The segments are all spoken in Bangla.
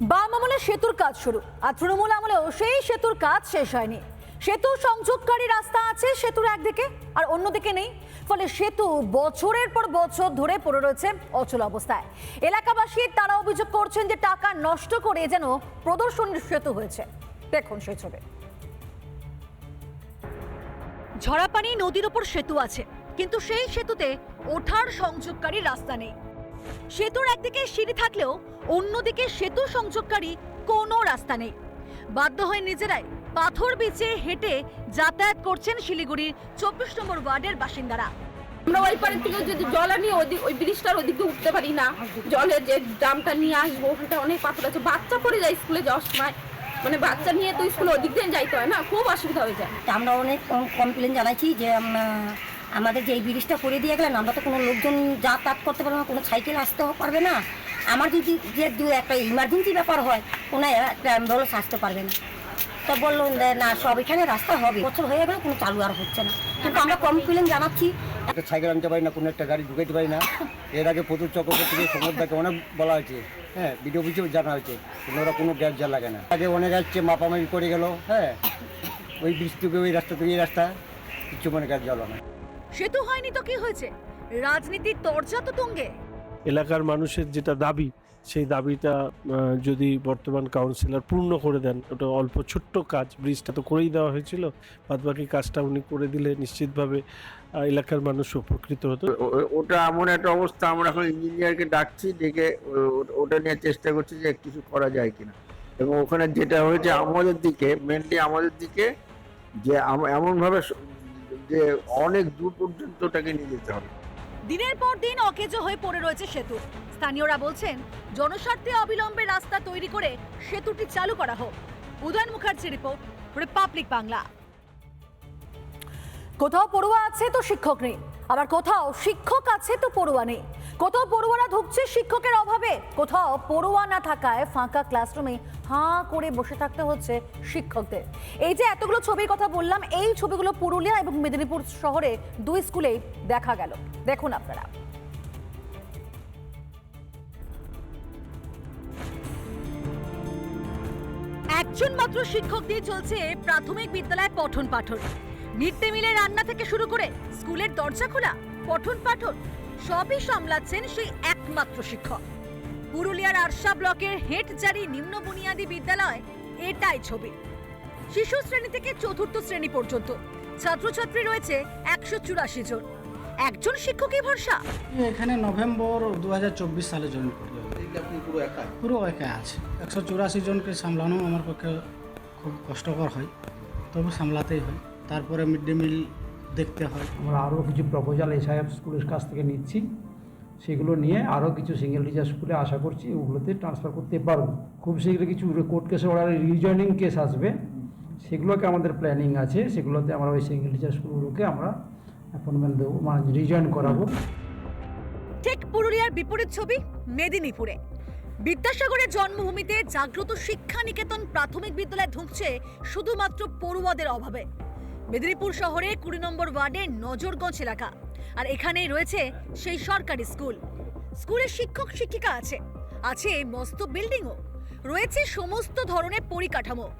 বাম আমলে সেতুর কাজ শুরু আর তৃণমূল আমলেও সেই সেতুর কাজ শেষ হয়নি। সেতু সংযোগকারী রাস্তা আছে সেতুর একদিকে আর অন্যদিকে নেই। ফলে সেতু বছরের পর বছর ধরে পড়ে রয়েছে অচল অবস্থায়। এলাকাবাসী তারা অভিযোগ করছেন যে টাকা নষ্ট করে যেন প্রদর্শনীর সেতু হয়েছে। দেখুন সেই ছবি। ঝরাপানি নদীর ওপর সেতু আছে, কিন্তু সেই সেতুতে ওঠার সংযোগকারী রাস্তা নেই। সেতুর একদিকে সিঁড়ি থাকলেও অন্যদিকে সেতু সংযোগকারী কোনো রাস্তা নেই। বাধ্য হয়ে নিজেরাই পাথর বিছে হেঁটে যাতায়াত করছেন শিলিগুড়ির চব্বিশ নম্বর ওয়ার্ডের বাসিন্দারা। আমরা ওই পারের থেকে যদি জল আনি ওই দিক- ওই ব্রিজটার ওদিকে উঠতে পারি না। জলের যে ড্রামটা নিয়ে আসব ওখানটা অনেক পাথর আছে। বাচ্চা পড়ে যায় স্কুলে যাওয়ার সময়। মানে বাচ্চা নিয়ে তো স্কুলে ওদিক দিয়ে যাইতে হয় না খুব অসুবিধা হয়ে যায়। আমরা অনেক কমপ্লেন জানাইছি যে আমাদের যে এই ব্রিজটা করে দিয়ে গেলেন আমরা তো কোনো লোকজন যাতায়াত করতে পারব না কোনো সাইকেল আসতেও পারবে না। আমার যদি যে দু একটা ইমার্জেন্সি ব্যাপার হয় কোনো একটা অ্যাম্বুলেন্স আসতে পারবে না। তো বলল না সব এখানে রাস্তা হবে। বছর হয়ে গেলে কোনো চালু আর হচ্ছে না। কিন্তু আমরা কমপ্লেন জানাচ্ছি। একটা সাইকেল আনতে পারি না কোনো একটা গাড়ি ঢুকাইতে পারি না। এর আগে প্রচুর চক্রবর্তী থেকে সমুদ্রকে অনেক বলা হয়েছে। হ্যাঁ ভিডিও অফিসেও জানা হয়েছে। কিন্তু ওরা কোনো গ্যাস যা লাগে না। আগে অনেক আসছে মাপামাপি করে গেল হ্যাঁ। ওই ব্রিজ থেকে ওই রাস্তা থেকে এই রাস্তা কিছু মনে গ্যাস জ্বালো না সেতু হয়নি তো কি হয়েছে? রাজনীতির তর্জা তো তুঙ্গে। এলাকার মানুষের যেটা দাবি সেই দাবিটা যদি বর্তমান কাউন্সিলর পূর্ণ করে দেন ওটা অল্প ছোট্ট কাজ ব্রিজটা তো করেই দেওয়া হয়েছিল বাদবাকি কাজটা উনি করে দিলে নিশ্চিতভাবে এলাকার মানুষ উপকৃত হতো। ওটা এমন একটা অবস্থা আমরা এখন ইঞ্জিনিয়ারকে ডাকছি ডেকে ওটা নিয়ে চেষ্টা করছি যে কিছু করা যায় কিনা। এবং ওখানে যেটা হয়েছে আমাদের দিকে মেনলি আমাদের দিকে যে আম- এমনভাবে যে অনেক দূর পর্যন্ত ওটাকে নিয়ে যেতে হবে। দিনের পর দিন অকেজো হয়ে পড়ে রয়েছে সেতু। স্থানীয়রা বলছেন, জনস্বার্থে অবিলম্বে রাস্তা তৈরি করে সেতুটি চালু করা হোক। Udayan Mukherjee report, Republic Bangla. কোথাও পড়ুয়া আছে তো শিক্ষক নেই। আবার কোথাও শিক্ষক আছে তো পড়ুয়া নেই। কোথাও পড়ুয়ারা ঢুকছে শিক্ষকের অভাবে। কোথাও পড়ুয়া না থাকায় ফাঁকা ক্লাসরুমে হাঁ করে বসে থাকতে হচ্ছে শিক্ষকদের। এই যে এতগুলো ছবির কথা বললাম, এই ছবিগুলো পুরুলিয়া এবং মেদিনীপুর শহরে দুই স্কুলেই দেখা গেল। দেখুন আপনারা। একজন মাত্র শিক্ষক দিয়ে চলছে প্রাথমিক বিদ্যালয় পঠন পাঠন। মিড ডে মিলে রান্না থেকে শুরু করে স্কুলের দরজা খোলা, পঠন পাঠন, সবই সামলাচ্ছেন সেই একমাত্র শিক্ষক। পুরুলিয়ার আরশা ব্লকের হেটজারি নিম্ন বুনিয়াদী বিদ্যালয় এটাই ছবি। শিশু শ্রেণি থেকে চতুর্থ শ্রেণি পর্যন্ত। ছাত্রছাত্রী রয়েছে একশো চুরাশি জন। একজন শিক্ষকই ভরসা? এখানে নভেম্বর দু সালে জয়েন করল পুরো একা পুরো একা আছে। একশো চুরাশি জনকে সামলানো আমার পক্ষে খুব কষ্টকর হয়। তবু সামলাতেই হয়। তারপরে মিড ডে মিল দেখতে হয়। আমরা আরও কিছু প্রপোজাল এসআইএফ স্কুলের কাছ থেকে নিচ্ছি। সেগুলো নিয়ে আরও কিছু সিঙ্গেল টিচার স্কুলে আশা করছি ওগুলোতে ট্রান্সফার করতে পারব। খুব শীঘ্র কিছু কোর্ট কেসে ওরা রিজয়নিং কেস আসবে। সেগুলোকে আমাদের প্ল্যানিং আছে, সেগুলোতে আমরা ওই সিঙ্গেল টিচার স্কুলগুলোকে আমরা অ্যাপয়েন্টমেন্ট দেবো মানে রিজয়েন করাবো। ঠিক পুরুলিয়ার বিপরীত ছবি, মেদিনীপুরে। বিদ্যাসাগরের জন্মভূমিতে জাগ্রত শিক্ষা নিকেতন প্রাথমিক বিদ্যালয়ে ঢুকছে শুধুমাত্র পড়ুয়াদের অভাবে। মেদিনীপুর শহরে কুড়ি নম্বর ওয়ার্ডের নজরগঞ্জ এলাকা। আর এখানেই রয়েছে সেই সরকারি স্কুল। স্কুলে শিক্ষক শিক্ষিকা আছে। আছে মস্ত বিল্ডিংও। রয়েছে সমস্ত ধরনের পরিকাঠামো।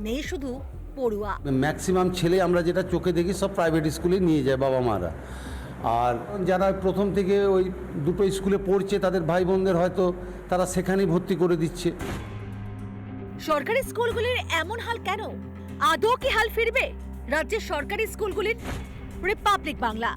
নেই শুধু পড়ুয়া। ম্যাক্সিমাম ছেলে আমরা যেটা চোখে দেখি সব প্রাইভেট স্কুলে নিয়ে যায় বাবা মারা। আর যারা প্রথম থেকে ওই দুটো স্কুলে পড়ছে তাদের ভাই বোনদের হয়তো তারা সেখানেই ভর্তি করে দিচ্ছে। সরকারি স্কুলগুলির এমন হাল কেন? আদৌ কি হাল ফিরবে? রাজ্যের সরকারি স্কুলগুলির রিপাবলিক বাংলা।